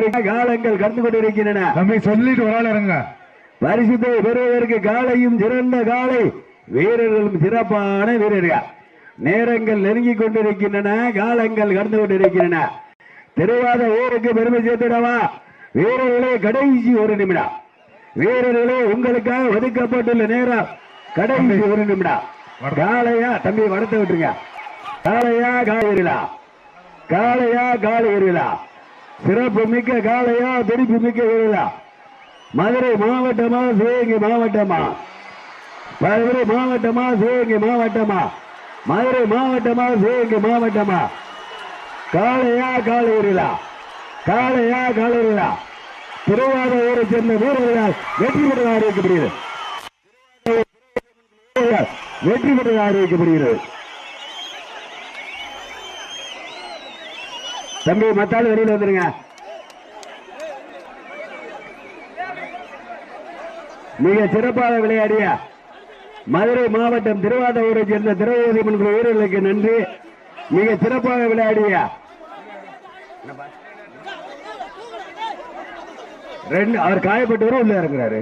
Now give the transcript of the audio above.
காலங்கள் கடந்து கொண்டிருக்கின்றன. தம்பி சொல்லிட்டு ஒரு ஆள் இறங்க. பரிசுத்தை பெறுவதற்கு காலையும் சிறந்த காலை வீரர்களும் சிறப்பான வீரர்கள். நேரங்கள் நெருங்கிக் கொண்டிருக்கின்றன காலங்கள் கடந்து கொண்டிருக்கின்றன. திருவாத ஊருக்கு பெருமை சேர்த்திடவா? வீரர்களே கடைசி ஒரு நிமிடம். வீரர்களே உங்களுக்காக ஒதுக்கப்பட்டுள்ள நேரம் கடைசி ஒரு நிமிடம். காளையா தம்பி வடத்தை விட்டுருங்க. காளையா காலையிலா காளையா காலையிலா சிறப்பு மிக்க காளையா திருப்பி மிக்க வீரலா மதுரை மாவட்டமா சிவகங்கை மாவட்டமா? மதுரை மாவட்டமா சிவகங்கை மாவட்டமா? மதுரை மாவட்டமா சிவகங்கை மாவட்டமா? காளையா காலையிலா காளையா காலையிலா திருவாரூரை சேர்ந்த வீரர்களால் வெற்றி பெற்ற அறிவிக்கப்படுகிறது. வெற்றி பெற்ற அறிவிக்கப்படுகிறது. தம்பி மத்தாலும் வெளியில் வந்துருங்க. மிக சிறப்பாக விளையாடிய மதுரை மாவட்டம் திருவாதூரை சேர்ந்த திரௌபதி மன்ற வீரர்களுக்கு நன்றி. மிக சிறப்பாக விளையாடிய ரெண்டு அவர் காயப்பட்டவரும் உள்ள இருக்கிறாரு.